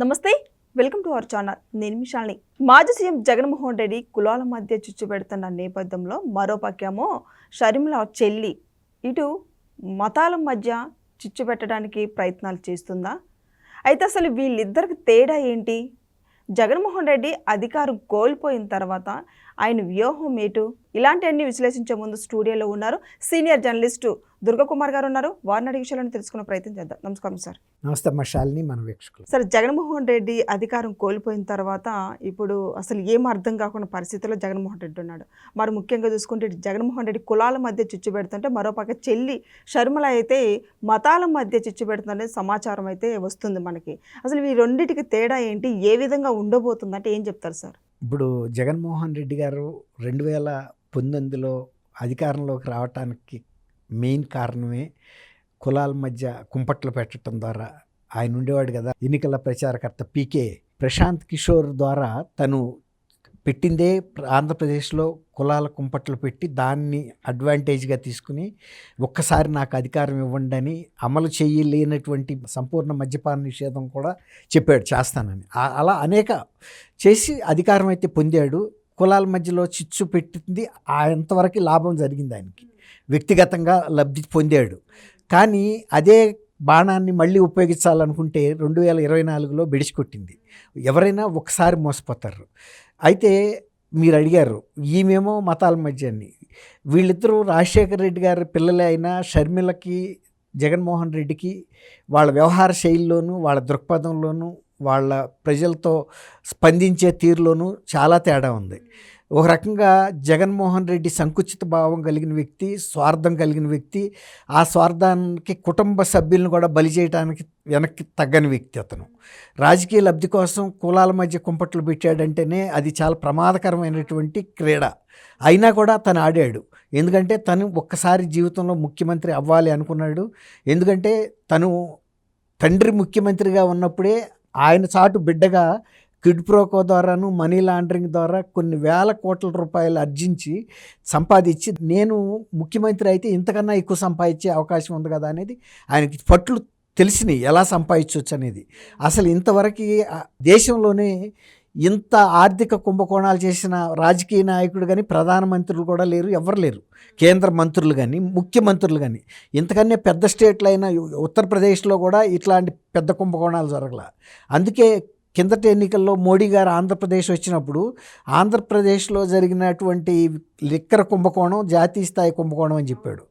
నమస్తే welcome to our channel. నేను మిషాల్ని మాజీ సీఎం జగన్మోహన్ రెడ్డి కులాల మధ్య చిచ్చు పెడుతున్న నేపథ్యంలో మరో పక్కేమో షర్మిల చెల్లి ఇటు మతాల మధ్య చిచ్చు పెట్టడానికి ప్రయత్నాలు చేస్తుందా? అయితే అసలు వీళ్ళిద్దరికి తేడా ఏంటి? జగన్మోహన్ రెడ్డి అధికారం కోల్పోయిన తర్వాత ఆయన వ్యూహం ఏటు? ఇలాంటివన్నీ విశ్లేషించే ముందు స్టూడియోలో ఉన్నారు సీనియర్ జర్నలిస్టు దుర్గకుమార్ గారు ఉన్నారు వారిని అడిగే విషయాలను తెలుసుకునే ప్రయత్నం చేద్దాం. నమస్కారం సార్. నమస్తే అమ్మ శాలిని మన వీక్షకులు. సరే జగన్మోహన్ రెడ్డి అధికారం కోల్పోయిన తర్వాత ఇప్పుడు అసలు ఏం అర్థం కాకుండా పరిస్థితుల్లో జగన్మోహన్ రెడ్డి ఉన్నాడు. మరి ముఖ్యంగా చూసుకుంటే జగన్మోహన్ రెడ్డి కులాల మధ్య చిచ్చు పెడుతుంటే మరోపక్క చెల్లి షర్మల అయితే మతాల మధ్య చిచ్చు పెడుతుందనే సమాచారం అయితే వస్తుంది మనకి. అసలు ఈ రెండింటికి తేడా ఏంటి? ఏ విధంగా ఉండబోతుంది అంటే ఏం చెప్తారు సార్? ఇప్పుడు జగన్మోహన్ రెడ్డి గారు రెండు వేల పంతొమ్మిదిలో అధికారంలోకి రావటానికి మెయిన్ కారణమే కులాల మధ్య కుంపట్లు పెట్టడం ద్వారా ఆయన ఉండేవాడు కదా. ఎన్నికల ప్రచారకర్త పీకే ప్రశాంత్ కిషోర్ ద్వారా తను పెట్టిందే ఆంధ్రప్రదేశ్లో కులాల కుంపట్లు పెట్టి దాన్ని అడ్వాంటేజ్గా తీసుకుని ఒక్కసారి నాకు అధికారం ఇవ్వండి అని అమలు చేయలేనటువంటి సంపూర్ణ మద్యపాన నిషేధం కూడా చెప్పాడు చేస్తానని. అలా అనేక చేసి అధికారం అయితే పొందాడు. కులాల మధ్యలో చిచ్చు పెట్టింది ఆ లాభం జరిగింది ఆయనకి. వ్యక్తిగతంగా లబ్ధి పొందాడు. కానీ అదే బాణాన్ని మళ్ళీ ఉపయోగించాలనుకుంటే రెండు వేల ఇరవై నాలుగులో బెడిసికొట్టింది ఎవరైనా ఒకసారి మోసపోతారు. అయితే మీరు అడిగారు ఈమెమో మతాల మధ్య అని. వీళ్ళిద్దరూ రాజశేఖర రెడ్డి గారి పిల్లలే అయినా షర్మిలకి జగన్మోహన్ రెడ్డికి వాళ్ళ వ్యవహార శైలిలోనూ వాళ్ళ దృక్పథంలోనూ వాళ్ళ ప్రజలతో స్పందించే తీరులోనూ చాలా తేడా ఉంది. ఒక రకంగా జగన్మోహన్ రెడ్డి సంకుచిత భావం కలిగిన వ్యక్తి స్వార్థం కలిగిన వ్యక్తి ఆ స్వార్థానికి కుటుంబ సభ్యులను కూడా బలి చేయడానికి వెనక్కి తగ్గని వ్యక్తి అతను. రాజకీయ లబ్ధి కోసం కులాల మధ్య కుంపట్లు పెట్టాడంటేనే అది చాలా ప్రమాదకరమైనటువంటి క్రీడ. అయినా కూడా తను ఆడాడు. ఎందుకంటే తను ఒక్కసారి జీవితంలో ముఖ్యమంత్రి అవ్వాలి అనుకున్నాడు. ఎందుకంటే తను తండ్రి ముఖ్యమంత్రిగా ఉన్నప్పుడే ఆయన చాటు బిడ్డగా కిడ్ ప్రోకో ద్వారాను మనీ లాండరింగ్ ద్వారా కొన్ని వేల కోట్ల రూపాయలు అర్జించి సంపాదించి నేను ముఖ్యమంత్రి అయితే ఇంతకన్నా ఎక్కువ సంపాదించే అవకాశం ఉంది కదా అనేది ఆయనకి పట్లు తెలిసినాయి. ఎలా సంపాదించవచ్చు అనేది. అసలు ఇంతవరకు దేశంలోనే ఇంత ఆర్థిక కుంభకోణాలు చేసిన రాజకీయ నాయకుడు కానీ ప్రధానమంత్రులు కూడా లేరు ఎవరు లేరు. కేంద్ర మంత్రులు కానీ ముఖ్యమంత్రులు కానీ ఇంతకన్నా పెద్ద స్టేట్లు అయిన ఉత్తరప్రదేశ్లో కూడా ఇట్లాంటి పెద్ద కుంభకోణాలు జరగల. అందుకే కిందటి ఎన్నికల్లో మోడీ గారు ఆంధ్రప్రదేశ్ వచ్చినప్పుడు ఆంధ్రప్రదేశ్లో జరిగినటువంటి లిక్కర కుంభకోణం జాతీయ స్థాయి కుంభకోణం అని చెప్పాడు.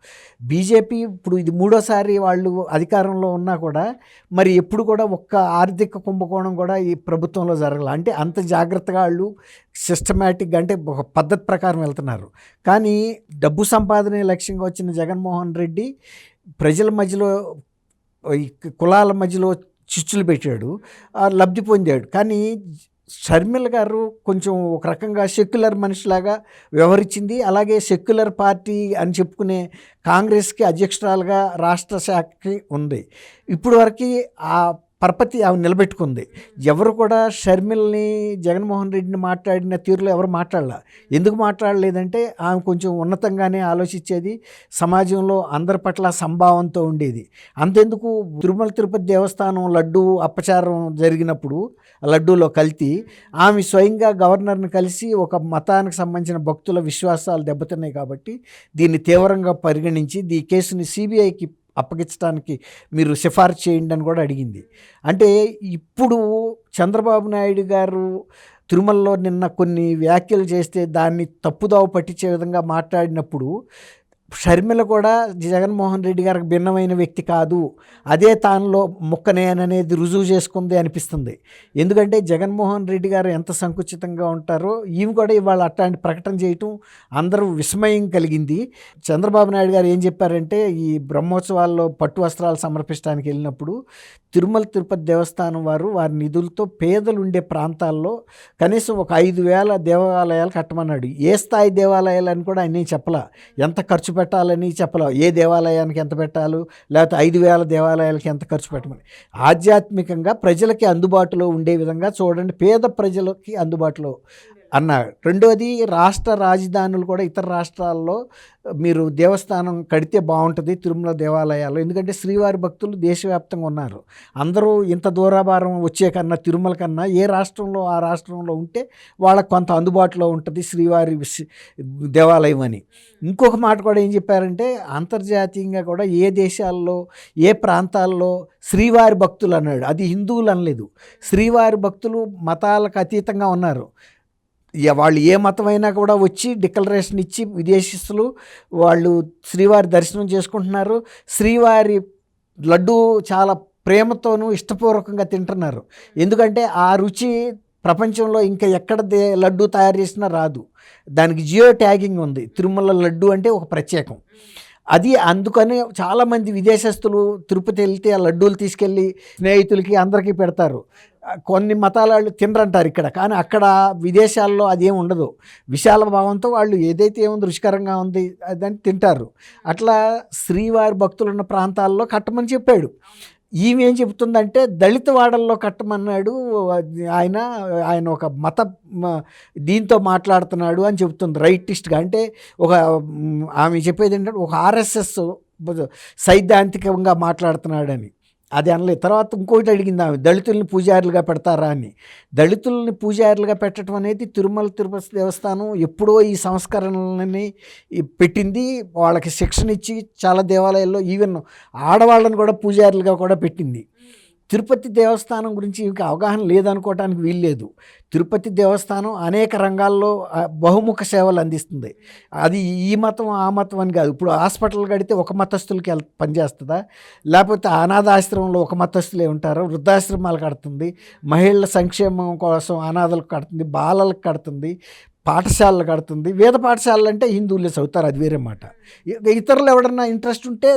బీజేపీ ఇప్పుడు ఇది మూడోసారి వాళ్ళు అధికారంలో ఉన్నా కూడా మరి ఎప్పుడు కూడా ఒక్క ఆర్థిక కుంభకోణం కూడా ఈ ప్రభుత్వంలో జరగల అంటే అంత జాగ్రత్తగా వాళ్ళు సిస్టమేటిక్గా అంటే ఒక పద్ధతి ప్రకారం వెళ్తున్నారు. కానీ డబ్బు సంపాదనే లక్ష్యంగా వచ్చిన జగన్మోహన్ రెడ్డి ప్రజల మధ్యలో ఈ కులాల మధ్యలో చిచ్చులు పెట్టాడు లబ్ధి పొందాడు. కానీ షర్మిల గారు కొంచెం ఒక రకంగా సెక్యులర్ మనిషిలాగా వ్యవహరించింది. అలాగే సెక్యులర్ పార్టీ అని చెప్పుకునే కాంగ్రెస్కి అధ్యక్షురాలుగా రాష్ట్ర శాఖకి ఉంది. ఇప్పుడు వరకు ఆ పరపతి ఆమె నిలబెట్టుకుంది. ఎవరు కూడా షర్మిల్ని జగన్మోహన్ రెడ్డిని మాట్లాడిన తీరులో ఎవరు మాట్లాడలే. ఎందుకు మాట్లాడలేదంటే ఆమె కొంచెం ఉన్నతంగానే ఆలోచించేది. సమాజంలో అందరి పట్ల సంభావంతో ఉండేది. అంతెందుకు తిరుమల తిరుపతి దేవస్థానం లడ్డు అపచారం జరిగినప్పుడు ఆ లడ్డూలో కలిసి ఆమె స్వయంగా గవర్నర్ని కలిసి ఒక మతానికి సంబంధించిన భక్తుల విశ్వాసాలు దెబ్బతిన్నాయి కాబట్టి దీన్ని తీవ్రంగా పరిగణించి ఈ కేసుని సిబిఐకి అప్పగించడానికి మీరు సిఫార్సు చేయండి అని కూడా అడిగింది. అంటే ఇప్పుడు చంద్రబాబు నాయుడు గారు తిరుమలలో నిన్న కొన్ని వ్యాఖ్యలు చేస్తే దాన్ని తప్పుదావ పట్టించే విధంగా మాట్లాడినప్పుడు షర్మిల కూడా జగన్మోహన్ రెడ్డి గారికి భిన్నమైన వ్యక్తి కాదు. అదే తానులో ముక్కనేననేది రుజువు చేసుకుంది అనిపిస్తుంది. ఎందుకంటే జగన్మోహన్ రెడ్డి గారు ఎంత సంకుచితంగా ఉంటారో ఈమె కూడా ఇవాళ అట్లాంటి ప్రకటన చేయటం అందరూ విస్మయం కలిగింది. చంద్రబాబు నాయుడు గారు ఏం చెప్పారంటే ఈ బ్రహ్మోత్సవాల్లో పట్టు వస్త్రాలు సమర్పించడానికి వెళ్ళినప్పుడు తిరుమల తిరుపతి దేవస్థానం వారు వారి నిధులతో పేదలు ఉండే ప్రాంతాల్లో కనీసం ఒక ఐదు వేల దేవాలయాలు కట్టమన్నాడు. ఏ స్థాయి దేవాలయాలు అని కూడా ఆయన చెప్పలా. ఎంత ఖర్చు పెట్టాలని చెప్పలేవు. ఏ దేవాలయానికి ఎంత పెట్టాలి? లేకపోతే ఐదు వేల దేవాలయాలకి ఎంత ఖర్చు పెట్టమని. ఆధ్యాత్మికంగా ప్రజలకి అందుబాటులో ఉండే విధంగా చూడండి. పేద ప్రజలకి అందుబాటులో అన్నారు రెండోది రాష్ట్ర రాజధానులు కూడా ఇతర రాష్ట్రాల్లో మీరు దేవస్థానం కడితే బాగుంటుంది తిరుమల దేవాలయాలు ఎందుకంటే శ్రీవారి భక్తులు దేశవ్యాప్తంగా ఉన్నారు. అందరూ ఇంత దూరాభారం వచ్చే కన్నా తిరుమల కన్నా ఏ రాష్ట్రంలో ఆ రాష్ట్రంలో ఉంటే వాళ్ళకు కొంత అందుబాటులో ఉంటుంది శ్రీవారి దేవాలయం అని. ఇంకొక మాట కూడా ఏం చెప్పారంటే అంతర్జాతీయంగా కూడా ఏ దేశాల్లో ఏ ప్రాంతాల్లో శ్రీవారి భక్తులు అన్నాడు. అది హిందువులు అనలేదు. శ్రీవారి భక్తులు మతాలకు అతీతంగా ఉన్నారు. వాళ్ళు ఏ మతమైనా కూడా వచ్చి డిక్లరేషన్ ఇచ్చి విదేశీస్తులు వాళ్ళు శ్రీవారి దర్శనం చేసుకుంటున్నారు. శ్రీవారి లడ్డు చాలా ప్రేమతోనూ ఇష్టపూర్వకంగా తింటున్నారు. ఎందుకంటే ఆ రుచి ప్రపంచంలో ఇంకా ఎక్కడ లడ్డు తయారు చేసినా రాదు. దానికి జియో ట్యాగింగ్ ఉంది. తిరుమల లడ్డు అంటే ఒక ప్రత్యేకం. అది అందుకని చాలామంది విదేశస్తులు తిరుపతి వెళ్తే ఆ లడ్డూలు తీసుకెళ్ళి స్నేహితులకి అందరికీ పెడతారు. కొన్ని మతాల వాళ్ళు తినరంటారు ఇక్కడ కానీ అక్కడ విదేశాల్లో అదేం ఉండదు. విశాల భావంతో వాళ్ళు ఏదైతే ఏముంది రుచికరంగా ఉంది అదని తింటారు. అట్లా శ్రీవారి భక్తులు ఉన్న ప్రాంతాల్లో కట్టమని చెప్పాడు. ఈమె ఏం చెబుతుందంటే దళిత వాడల్లో కట్టమన్నాడు ఆయన ఆయన ఒక మత దీంతో మాట్లాడుతున్నాడు అని చెబుతుంది రైటిస్ట్గా. అంటే ఒక ఆమె చెప్పేది ఏంటంటే ఒక ఆర్ఎస్ఎస్ సైద్ధాంతికంగా మాట్లాడుతున్నాడని. అది అనలేదు. తర్వాత ఇంకోటి అడిగింది ఆమె దళితుల్ని పూజారులుగా పెడతారా? అని. దళితుల్ని పూజారులుగా పెట్టడం అనేది తిరుమల తిరుపతి దేవస్థానం ఎప్పుడో ఈ సంస్కరణలని పెట్టింది. వాళ్ళకి శిక్షణ ఇచ్చి చాలా దేవాలయాల్లో ఈవెన్ ఆడవాళ్ళని కూడా పూజారులుగా కూడా పెట్టింది. తిరుపతి దేవస్థానం గురించి ఇంకా అవగాహన లేదనుకోవటానికి వీల్లేదు. తిరుపతి దేవస్థానం అనేక రంగాల్లో బహుముఖ సేవలు అందిస్తుంది. అది ఈ మతం ఆ మతం అని కాదు. ఇప్పుడు హాస్పిటల్ కడితే ఒక మతస్థులకి పనిచేస్తుందా? లేకపోతే అనాథాశ్రమంలో ఒక మతస్థులే ఉంటారు. వృద్ధాశ్రమాలు కడుతుంది. మహిళల సంక్షేమం కోసం అనాథలకు కడుతుంది. బాలలకు కడుతుంది. పాఠశాలలు కడుతుంది. వేద పాఠశాలలు అంటే హిందువులే చదువుతారు అది వేరే మాట. ఇతరులు ఎవడన్నా ఇంట్రెస్ట్ ఉంటే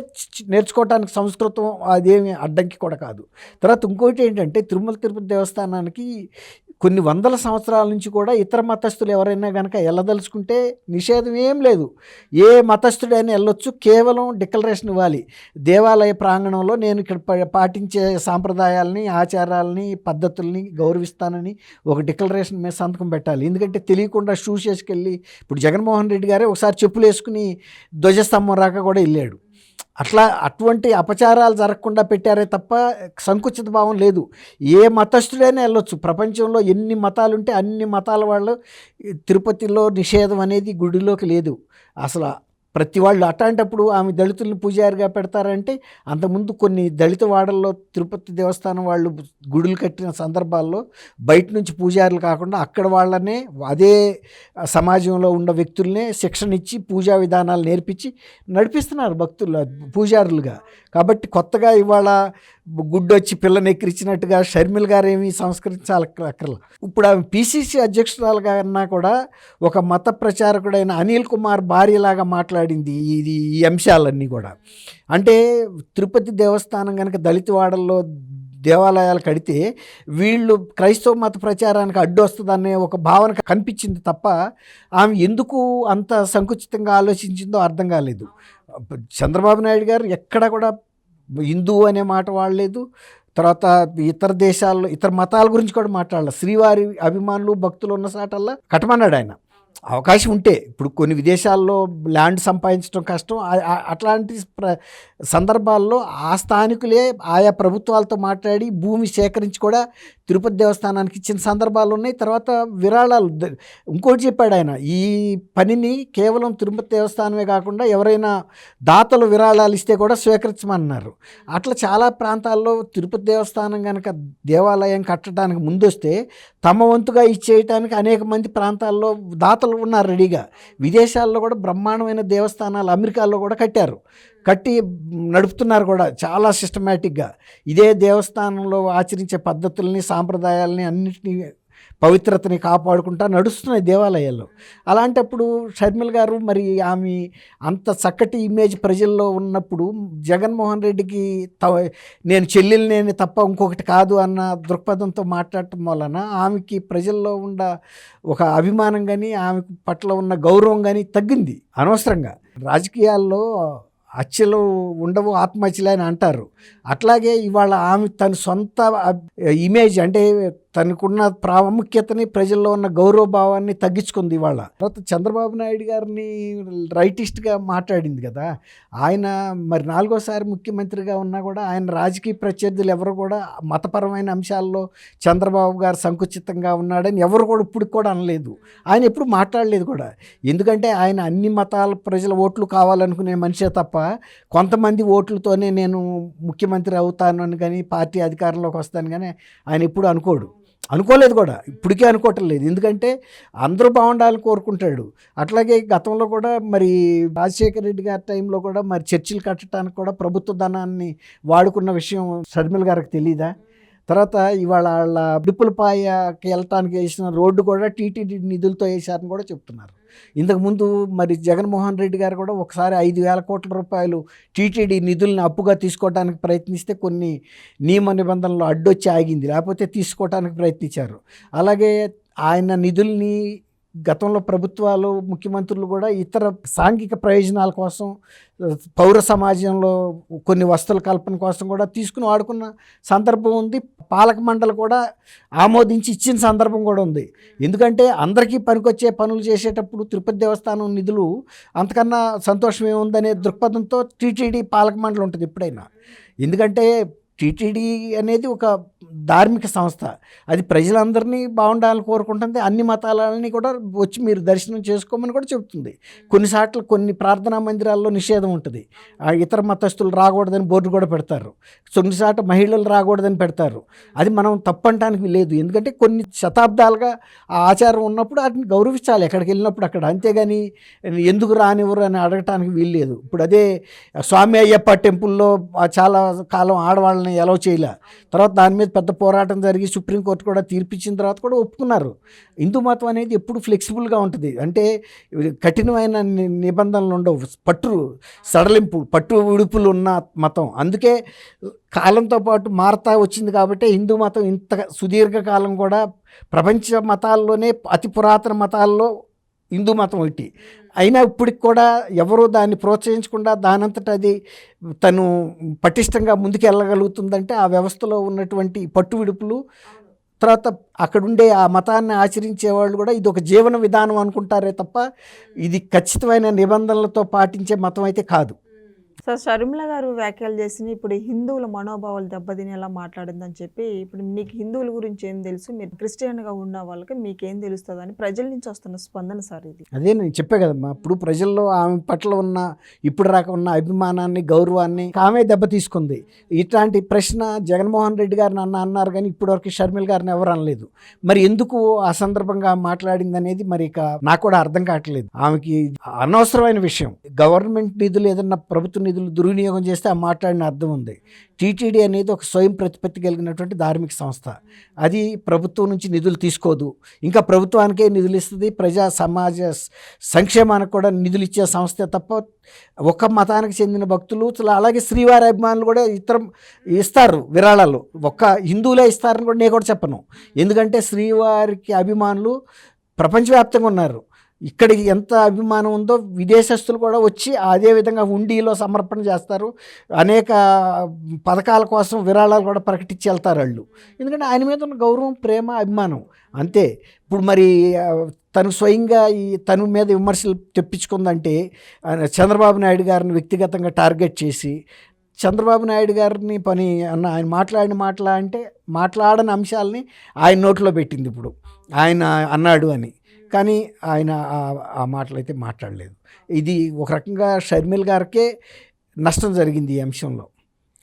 నేర్చుకోవటానికి సంస్కృతం అదేమి అడ్డంకి కూడా కాదు. తర్వాత ఇంకోటి ఏంటంటే తిరుమల తిరుపతి దేవస్థానానికి కొన్ని వందల సంవత్సరాల నుంచి కూడా ఇతర మతస్థులు ఎవరైనా కనుక వెళ్ళదలుచుకుంటే నిషేధం ఏం లేదు. ఏ మతస్థుడైనా వెళ్ళొచ్చు కేవలం డిక్లరేషన్ ఇవ్వాలి. దేవాలయ ప్రాంగణంలో నేను ఇక్కడ పాటించే సాంప్రదాయాలని ఆచారాలని పద్ధతుల్ని గౌరవిస్తానని ఒక డిక్లరేషన్ మీద సంతకం పెట్టాలి. ఎందుకంటే తెలియకుండా షూస్ చేసుకెళ్ళి ఇప్పుడు జగన్మోహన్ రెడ్డి గారే ఒకసారి చెప్పులు వేసుకుని ధ్వజస్తంభం రాక కూడా వెళ్ళాడు. అట్లా అటువంటి అపచారాలు జరగకుండా పెట్టారే తప్ప సంకుచిత భావం లేదు. ఏ మతస్థుడైనా వెళ్ళొచ్చు. ప్రపంచంలో ఎన్ని మతాలు ఉంటే అన్ని మతాల వాళ్ళు తిరుపతిలో నిషేధం అనేది గుడిలోకి లేదు. అసలు ప్రతి వాళ్ళు అట్లాంటప్పుడు ఆమె దళితుల్ని పూజారిగా పెడతారంటే అంతకుముందు కొన్ని దళిత వాడల్లో తిరుపతి దేవస్థానం వాళ్ళు గుడులు కట్టిన సందర్భాల్లో బయట నుంచి పూజారులు కాకుండా అక్కడ వాళ్ళనే అదే సమాజంలో ఉన్న వ్యక్తుల్నే శిక్షణ ఇచ్చి పూజా విధానాలు నేర్పించి నడిపిస్తున్నారు భక్తులు పూజారులుగా. కాబట్టి కొత్తగా ఇవాళ గుడ్డు వచ్చి పిల్లని ఎక్కిరించినట్టుగా షర్మిల్ గారు ఏమీ సంస్కరించాలి అక్కర్ల. ఇప్పుడు ఆమె పిసిసి అధ్యక్షురాలుగా అన్నా కూడా ఒక మత ప్రచారకుడైన అనిల్ కుమార్ భార్యలాగా మాట్లాడింది ఇది ఈ అంశాలన్నీ కూడా. అంటే తిరుపతి దేవస్థానం కనుక దళితవాడల్లో దేవాలయాలు కడితే వీళ్ళు క్రైస్తవ మత ప్రచారానికి అడ్డు వస్తుందనే ఒక భావన కనిపించింది తప్ప ఆమె ఎందుకు అంత సంకుచితంగా ఆలోచించిందో అర్థం కాలేదు. చంద్రబాబు నాయుడు గారు ఎక్కడ కూడా హిందూ అనే మాట వాడలేదు. తర్వాత ఇతర దేశాల్లో ఇతర మతాల గురించి కూడా మాట్లాడాలి. శ్రీవారి అభిమానులు భక్తులు ఉన్న సాటల్లా కట్టమన్నాడు ఆయన. అవకాశం ఉంటే ఇప్పుడు కొన్ని విదేశాల్లో ల్యాండ్ సంపాదించడం కష్టం. అట్లాంటి ప్ర సందర్భాల్లో ఆ స్థానికులే ఆయా ప్రభుత్వాలతో మాట్లాడి భూమి సేకరించి కూడా తిరుపతి దేవస్థానానికి ఇచ్చిన సందర్భాలు ఉన్నాయి. తర్వాత విరాళాలు. ఇంకోటి చెప్పాడు ఆయన ఈ పనిని కేవలం తిరుపతి దేవస్థానమే కాకుండా ఎవరైనా దాతలు విరాళాలు ఇస్తే కూడా స్వీకరించమన్నారు. అట్లా చాలా ప్రాంతాల్లో తిరుపతి దేవస్థానం కనుక దేవాలయం కట్టడానికి ముందొస్తే తమ వంతుగా ఇచ్చేయటానికి అనేక మంది ప్రాంతాల్లో దాతలు ఉన్నారు రెడీగా. విదేశాల్లో కూడా బ్రహ్మాండమైన దేవస్థానాలు అమెరికాలో కూడా కట్టారు. కట్టి నడుపుతున్నారు కూడా చాలా సిస్టమేటిక్గా ఇదే దేవస్థానంలో ఆచరించే పద్ధతుల్ని సాంప్రదాయాలని అన్నిటినీ పవిత్రతని కాపాడుకుంటా నడుస్తున్నాయి దేవాలయాల్లో అలాంటప్పుడు షర్మిల్ గారు మరి ఆమె అంత చక్కటి ఇమేజ్ ప్రజల్లో ఉన్నప్పుడు జగన్మోహన్ రెడ్డికి త నేను చెల్లెల్ని తప్ప ఇంకొకటి కాదు అన్న దృక్పథంతో మాట్లాడటం వలన ఆమెకి ప్రజల్లో ఉన్న ఒక అభిమానం కానీ ఆమె పట్ల ఉన్న గౌరవం కానీ తగ్గింది అనవసరంగా. రాజకీయాల్లో హత్యలు ఉండవు ఆత్మహత్యలు అని అంటారు. అట్లాగే ఇవాళ ఆమె తన సొంత ఇమేజ్ అంటే తనకున్న ప్రాముఖ్యతని ప్రజల్లో ఉన్న గౌరవ భావాన్ని తగ్గించుకుంది ఇవాళ. తర్వాత చంద్రబాబు నాయుడు గారిని రైటిస్ట్గా మాట్లాడింది కదా. ఆయన మరి నాలుగోసారి ముఖ్యమంత్రిగా ఉన్నా కూడా ఆయన రాజకీయ ప్రత్యర్థులు ఎవరు కూడా మతపరమైన అంశాల్లో చంద్రబాబు గారు సంకుచితంగా ఉన్నాడని ఎవరు కూడా ఇప్పుడు కూడా అనలేదు. ఆయన ఎప్పుడు మాట్లాడలేదు కూడా. ఎందుకంటే ఆయన అన్ని మతాల ప్రజల ఓట్లు కావాలనుకునే మనిషే తప్ప కొంతమంది ఓట్లతోనే నేను ముఖ్యమంత్రి అవుతాను అని కానీ పార్టీ అధికారంలోకి వస్తాను కానీ ఆయన ఎప్పుడు అనుకోడు. అనుకోలేదు కూడా. ఇప్పటికే అనుకోవటం లేదు. ఎందుకంటే అందరూ బాగుండాలని కోరుకుంటాడు. అట్లాగే గతంలో కూడా మరి రాజశేఖర రెడ్డి గారి టైంలో కూడా మరి చర్చిలు కట్టడానికి కూడా ప్రభుత్వ ధనాన్ని వాడుకున్న విషయం షర్మిల్ గారికి తెలియదా తర్వాత ఇవాళ వాళ్ళ బిప్పులపాయకి వెళ్ళటానికి వేసిన రోడ్డు కూడా టీటీడీ నిధులతో వేశారని కూడా చెప్తున్నారు. ఇంతకుముందు మరి జగన్మోహన్ రెడ్డి గారు కూడా ఒకసారి ఐదు వేల కోట్ల రూపాయలు టీటీడీ నిధుల్ని అప్పుగా తీసుకోవడానికి ప్రయత్నిస్తే కొన్ని నియమ నిబంధనలు అడ్డొచ్చి ఆగింది. లేకపోతే తీసుకోవడానికి ప్రయత్నించారు. అలాగే ఆయన నిధుల్ని గతంలో ప్రభుత్వాలు ముఖ్యమంత్రులు కూడా ఇతర సాంఘిక ప్రయోజనాల కోసం పౌర సమాజంలో కొన్ని వస్తువుల కల్పన కోసం కూడా తీసుకుని వాడుకున్న సందర్భం ఉంది. పాలక మండలి కూడా ఆమోదించి ఇచ్చిన సందర్భం కూడా ఉంది. ఎందుకంటే అందరికీ పనికొచ్చే పనులు చేసేటప్పుడు తిరుపతి దేవస్థానం నిధులు అంతకన్నా సంతోషం ఏముందనే దృక్పథంతో టీటీడీ పాలక మండలి ఉంటుంది ఎప్పుడైనా. ఎందుకంటే టీటీడీ అనేది ఒక ధార్మిక సంస్థ. అది ప్రజలందరినీ బాగుండాలని కోరుకుంటుంది. అన్ని మతాలని కూడా వచ్చి మీరు దర్శనం చేసుకోమని కూడా చెబుతుంది. కొన్నిసార్లు కొన్ని ప్రార్థనా మందిరాల్లో నిషేధం ఉంటుంది. ఆ ఇతర మతస్థులు రాకూడదని బోర్డు కూడా పెడతారు. కొన్నిసార్లు మహిళలు రాకూడదని పెడతారు. అది మనం తప్పంటానికి లేదు ఎందుకంటే కొన్ని శతాబ్దాలుగా ఆ ఆచారం ఉన్నప్పుడు వాటిని గౌరవించాలి. ఎక్కడికి వెళ్ళినప్పుడు అక్కడ అంతేగాని ఎందుకు రానివ్వరు అని అడగటానికి వీల్లేదు. ఇప్పుడు అదే స్వామి అయ్యప్ప టెంపుల్లో చాలా కాలం ఆడవాళ్ళని ఎలవ్ చేయలే. తర్వాత దాని మీద పెద్ద పోరాటం జరిగి సుప్రీంకోర్టు కూడా తీర్పిచ్చిన తర్వాత కూడా ఒప్పుకున్నారు. హిందూ మతం అనేది ఎప్పుడు ఫ్లెక్సిబుల్గా ఉంటుంది. అంటే కఠినమైన నిబంధనలు ఉండవు. పట్టు సడలింపు పట్టు విడుపులు ఉన్న మతం. అందుకే కాలంతో పాటు మారుతా వచ్చింది కాబట్టి హిందూ మతం ఇంత సుదీర్ఘకాలం కూడా ప్రపంచ మతాల్లోనే అతి పురాతన మతాల్లో హిందూ మతం ఒకటి. అయినా ఇప్పటికి కూడా ఎవరు దాన్ని ప్రోత్సహించకుండా దానంతట అది తను పటిష్టంగా ముందుకు వెళ్ళగలుగుతుందంటే ఆ వ్యవస్థలో ఉన్నటువంటి పట్టు విడుపులు తర్వాత అక్కడుండే ఆ మతాన్ని ఆచరించే వాళ్ళు కూడా ఇది ఒక జీవన విధానం అనుకుంటారే తప్ప ఇది ఖచ్చితమైన నిబంధనలతో పాటించే మతం అయితే కాదు. సార్ షర్మిల గారు వ్యాఖ్యలు చేసిన ఇప్పుడు హిందువుల మనోభావాలు దెబ్బతినేలా మాట్లాడిందని చెప్పి ఇప్పుడు మీకు హిందువుల గురించి ఏం తెలుసు? మీరు క్రిస్టియన్గా ఉన్న వాళ్ళకి మీకేం తెలుస్తుంది అని ప్రజల నుంచి వస్తున్న స్పందన సార్ ఇది. అదే నేను చెప్పే కదమ్మా ఇప్పుడు ప్రజల్లో ఆమె పట్ల ఉన్న ఇప్పుడు రాక ఉన్న అభిమానాన్ని గౌరవాన్ని ఆమె దెబ్బ తీసుకుంది. ఇట్లాంటి ప్రశ్న జగన్మోహన్ రెడ్డి గారిని అన్న అన్నారు కానీ ఇప్పటివరకు షర్మిల గారిని ఎవరు అనలేదు. మరి ఎందుకు ఆ సందర్భంగా మాట్లాడింది అనేది మరి ఇక నాకు కూడా అర్థం కావట్లేదు. ఆమెకి అనవసరమైన విషయం. గవర్నమెంట్ నిధులు ఏదన్నా ప్రభుత్వ నిధులు దుర్వినియోగం చేస్తే ఆ మాట్లాడిన అర్థం ఉంది. టీటీడీ అనేది ఒక స్వయం ప్రతిపత్తి కలిగినటువంటి ధార్మిక సంస్థ. అది ప్రభుత్వం నుంచి నిధులు తీసుకోదు. ఇంకా ప్రభుత్వానికే నిధులు ఇస్తుంది ప్రజా సమాజ సంక్షేమానికి కూడా నిధులు ఇచ్చే సంస్థే తప్ప ఒక మతానికి చెందిన భక్తులు అలాగే శ్రీవారి అభిమానులు కూడా ఇతర ఇస్తారు విరాళాలు. ఒక్క హిందువులే ఇస్తారని కూడా నేను కూడా చెప్పను. ఎందుకంటే శ్రీవారికి అభిమానులు ప్రపంచవ్యాప్తంగా ఉన్నారు. ఇక్కడికి ఎంత అభిమానం ఉందో విదేశస్తులు కూడా వచ్చి అదే విధంగా హుండీలో సమర్పణ చేస్తారు. అనేక పథకాల కోసం విరాళాలు కూడా ప్రకటించి వెళ్తారు వాళ్ళు. ఎందుకంటే ఆయన మీద ఉన్న గౌరవం ప్రేమ అభిమానం అంతే. ఇప్పుడు మరి తను స్వయంగా ఈ తను మీద విమర్శలు తెప్పించుకుందంటే చంద్రబాబు నాయుడు గారిని వ్యక్తిగతంగా టార్గెట్ చేసి చంద్రబాబు నాయుడు గారిని పని అన్న ఆయన మాట్లాడిన మాటలా అంటే మాట్లాడని అంశాలని ఆయన నోట్లో పెట్టింది ఇప్పుడు. ఆయన అన్నాడు అని. కానీ ఆయన ఆ- మాటలు అయితే మాట్లాడలేదు. ఇది ఒక రకంగా షర్మిల్ గారికే నష్టం జరిగింది ఈ అంశంలో.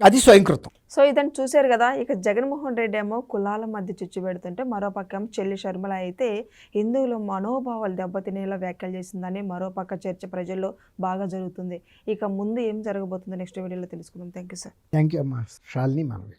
అది స్వయంకృతం. సో ఇదని చూశారు కదా ఇక జగన్మోహన్ రెడ్డి ఏమో కులాల మధ్య చిచ్చు పెడుతుంటే మరో పక్క ఏమో చెల్లి షర్మిల అయితే హిందువుల మనోభావాలు దెబ్బతినేలా వ్యాఖ్యలు చేసిందని మరో పక్క చర్చ ప్రజల్లో బాగా జరుగుతుంది. ఇక ముందు ఏం జరగబోతుందో నెక్స్ట్ వీడియోలో తెలుసుకుందాం. Thank you sir. Thank you అమ్మా. షాలిని మనవి.